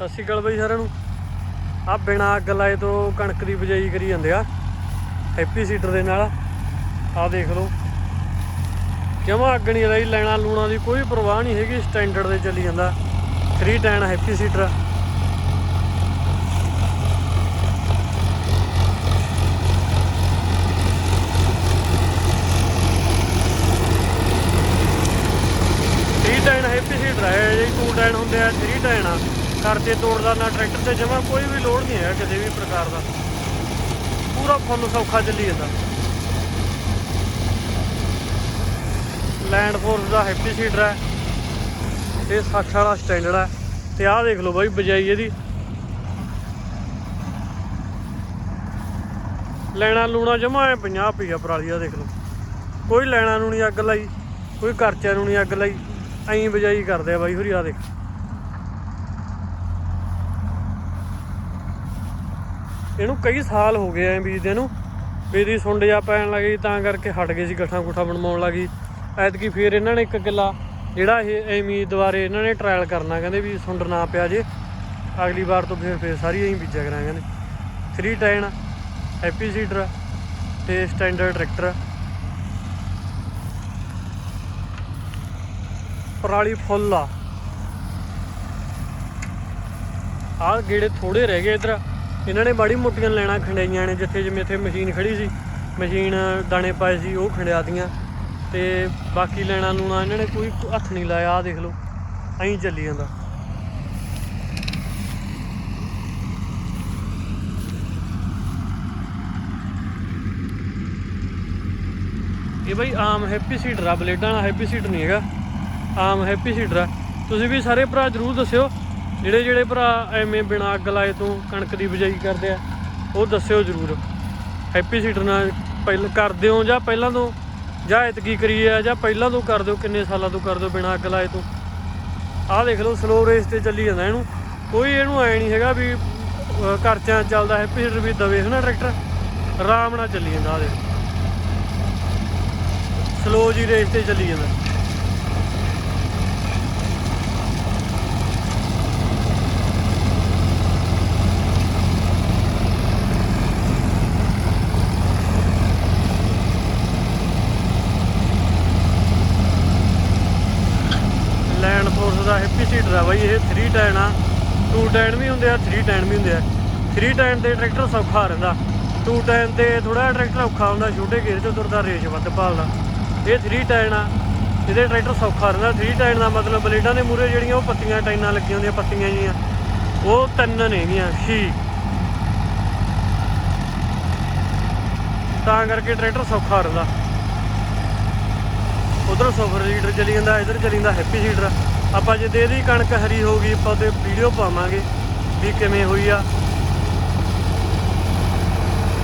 ਸਤਿ ਸ਼੍ਰੀ ਅਕਾਲ ਬਾਈ ਸਾਰਿਆਂ ਨੂੰ। ਆ ਬਿਨਾ ਅੱਗ ਲਾਏ ਤੋਂ ਕਣਕ ਦੀ ਬਜਾਈ ਕਰੀ ਜਾਂਦੇ ਆ। ਹੈਪੀ ਸੀਟਰ ਦੇ ਨਾਲ। ਆ ਦੇਖ ਲਓ। ਜਮਾ ਅੱਗ ਨਹੀਂ ਰਹੀ ਲੈਣਾ ਲੂਣਾ ਦੀ ਕੋਈ ਪਰਵਾਹ ਨਹੀਂ ਹੈਗੀ ਸਟੈਂਡਰਡ ਦੇ ਚੱਲੀ ਜਾਂਦਾ। 310 happy seeder three happy seeder ਹੈ ਜਿਹੜੀ ਟੂ ਟਾਈਨ ਹੁੰਦੇ ਆ ਥ੍ਰੀ ਟਾਈਨ ਆ। ਕਰਤੇ ਤੋੜਦਾ ਨਾ ਟਰੈਕਟਰ ਤੇ ਜਮਾ ਕੋਈ ਵੀ ਲੋਡ ਨਹੀਂ ਹੈ ਕਿਸੇ ਵੀ ਪ੍ਰਕਾਰ ਦਾ। ਪੂਰਾ ਫੁੱਲ ਸੌਖਾ ਚੱਲੀ ਜਾਂਦਾ। ਲੈਂਡ ਫੋਰਸ ਦਾ ਹੈਪੀ ਸੀਟਰ ਹੈ। ਤੇ 60 ਵਾਲਾ ਸਟੈਂਡਰਡ ਹੈ। ਤੇ ਆਹ ਦੇਖ ਲਓ ਬਾਈ, ਬਜਾਈ ਇਹਦੀ। ਲੈਣਾ ਲੂਣਾ ਜਮਾ ਐ 50 ਪਈਆ ਪਰਾਲੀ ਆ ਦੇਖ ਲਓ। ਕੋਈ ਲੈਣਾ ਨੂੰ ਨਹੀਂ ਅੱਗ ਲਾਈ, ਕੋਈ ਕਰਚਿਆਂ ਨੂੰ ਨਹੀਂ ਅੱਗ ਲਾਈ। ਐਂ ਬਜਾਈ ਕਰਦੇ ਆ ਬਾਈ ਹੋਰੀ ਆ ਦੇਖ। ਇਹਨੂੰ ਕਈ ਸਾਲ ਹੋ ਗਏ ਐ ਬੀਜਦੇ ਨੂੰ ਬੀਦੀ ਸੁੰਡ ਜਾ ਪੈਣ ਲੱਗੀ ਤਾਂ ਕਰਕੇ ਹਟ ਗਏ ਸੀ, ਗੱਠਾਂ ਗੁੱਠਾਂ ਬਣਵਾਉਣ ਲੱਗੀ ਐਤਕੀ ਫੇਰ ਇਹਨਾਂ ਨੇ ਇੱਕ ਕਿੱਲਾ, ਜਿਹੜਾ ਇਹ ਐਵੇਂ ਦੁਬਾਰੇ ਇਹਨਾਂ ਨੇ ਟਰਾਇਲ ਕਰਨਾ, ਕਹਿੰਦੇ ਵੀ ਸੁੰਡ ਨਾ ਪਿਆ ਜੇ। ਅਗਲੀ ਵਾਰ ਤੋਂ ਫੇਰ ਫੇਰ ਸਾਰੀ ਐਂ ਬੀਜਿਆ ਕਰਾਂਗੇ, ਕਹਿੰਦੇ। 3 ਟਾਈਨ ਹੈਪੀ ਸੀਡਰ ਤੇ ਸਟੈਂਡਰਡ ਟਰੈਕਟਰ ਪਰਾਲੀ ਫੁੱਲ ਆ। ਆਹ ਗੇੜੇ ਥੋੜੇ ਰਹਿ ਗਏ ਇਧਰ। ਇਹਨਾਂ ਨੇ ਬਾੜੀ ਮੋਟੀਆਂ ਲੈਣਾ ਖੰਡਾਈਆਂ ਨੇ, ਜਿੱਥੇ ਜਿਵੇਂ ਇੱਥੇ ਮਸ਼ੀਨ ਖੜੀ ਸੀ, ਮਸ਼ੀਨ ਦਾਣੇ ਪਾਏ ਸੀ, ਉਹ ਖੰਡਿਆਤੀਆਂ ਤੇ ਬਾਕੀ ਲੈਣਾ ਲੂਣਾ ਇਹਨਾਂ ਨੇ ਕੋਈ ਹੱਥ ਨਹੀਂ ਲਾਇਆ, ਆਹ ਦੇਖ ਲਓ, ਐਂ ਚੱਲੀ ਜਾਂਦਾ। ਇਹ ਬਈ ਆਮ ਹੈਪੀ ਸੀਡਰ ਆ, ਬਲੇਡਾਂ ਵਾਲਾ ਹੈਪੀ ਸੀਡਰ ਨਹੀਂ ਹੈਗਾ, ਆਮ ਹੈਪੀ ਸੀਡਰ ਆ। ਤੁਸੀਂ ਵੀ ਸਾਰੇ ਭਰਾ ਜਰੂਰ ਦੱਸਿਓ ਜਿਹੜੇ ਜਿਹੜੇ ਭਰਾ ਐਵੇਂ ਬਿਨਾਂ ਅੱਗ ਲਾਏ ਤੋਂ ਕਣਕ ਦੀ ਬਿਜਾਈ ਕਰਦੇ ਆ ਉਹ ਦੱਸਿਓ ਜਰੂਰ। ਹੈਪੀ ਸੀਡਰ ਨਾਲ ਪਹਿਲਾਂ ਕਰਦੇ ਹੋ ਜਾਂ ਪਹਿਲਾਂ ਤੋਂ? ਜਾਂ ਇਤਕੀ ਕਰੀ ਆ ਜਾਂ ਪਹਿਲਾਂ ਤੋਂ ਕਰ ਦਿਓ ਕਿੰਨੇ ਸਾਲਾਂ ਤੋਂ ਕਰ ਦਿਓ ਬਿਨਾਂ ਅੱਗ ਲਾਏ ਤੋਂ? ਆਹ ਦੇਖ ਲਓ ਸਲੋ ਰੇਸ ਤੇ ਚੱਲੀ ਜਾਂਦਾ ਇਹਨੂੰ। ਕੋਈ ਇਹਨੂੰ ਐ ਨਹੀਂ ਹੈਗਾ ਵੀ ਅਹ, ਚੱਲਦਾ ਹੈਪੀ ਸੀਡਰ ਵੀ ਦਵੇ ਹਨਾ ਟਰੈਕਟਰ ਆਰਾਮ ਨਾਲ ਚੱਲੀ ਜਾਂਦਾ ਆਹ ਦੇਖ। ਸਲੋ ਜੀ ਰੇਸ ਤੇ ਚੱਲੀ ਜਾਂਦਾ। ਲੈਂਡ ਫੋਰਸ ਦਾ ਹੈਪੀ ਸੀਟਰ ਆ ਬਾਈ, ਇਹ 3 ਟਾਇਨ ਆ। 2 ਟਾਇਨ ਵੀ ਹੁੰਦੇ ਆ 3 ਟਾਇਨ ਵੀ ਹੁੰਦੇ ਆ। 3 ਟਾਇਨ ਤੇ ਟਰੈਕਟਰ ਸੌਖਾ ਰਹਿੰਦਾ। 2 ਟਾਇਨ ਤੇ ਥੋੜਾ ਟਰੈਕਟਰ ਔਖਾ ਹੁੰਦਾ, ਛੋਟੇ ਗੇਅਰ 'ਚ ਤੁਰਦਾ ਰੇਸ ਵੱਧ ਭਾਲਦਾ। ਇਹ 3 ਟਾਇਨ ਆ, ਇਹਦੇ ਟਰੈਕਟਰ ਸੌਖਾ ਰਹਿੰਦਾ। 3 ਟਾਇਨ ਦਾ ਮਤਲਬ ਬਲੇਡਾਂ ਦੇ ਮੂਰੇ ਜਿਹੜੀਆਂ ਉਹ ਪੱਤੀਆਂ, ਟਾਈਨਾਂ ਲੱਗੀਆਂ ਹੁੰਦੀਆਂ, ਪੱਤੀਆਂ ਜੀਆਂ ਉਹ ਤਿੰਨ ਨੇਗੀਆਂ ਛੀ। ਤਾਂ ਕਰਕੇ ਟਰੈਕਟਰ ਸੌਖਾ ਰਹਿੰਦਾ। ਉਧਰ ਸੁਪਰ ਲੀਡਰ ਚਲੀ ਜਾਂਦਾ, ਇਧਰ ਚਲੀ ਜਾਂਦਾ ਹੈਪੀ ਸੀਡਰ। ਆਪਾਂ ਜੇ ਦੇ ਦੀ ਕਣਕ ਹਰੀ ਹੋ ਗਈ, ਆਪਾਂ ਤੇ ਵੀਡੀਓ ਪਾਵਾਂਗੇ ਵੀ ਕਿਵੇਂ ਹੋਈ ਆ।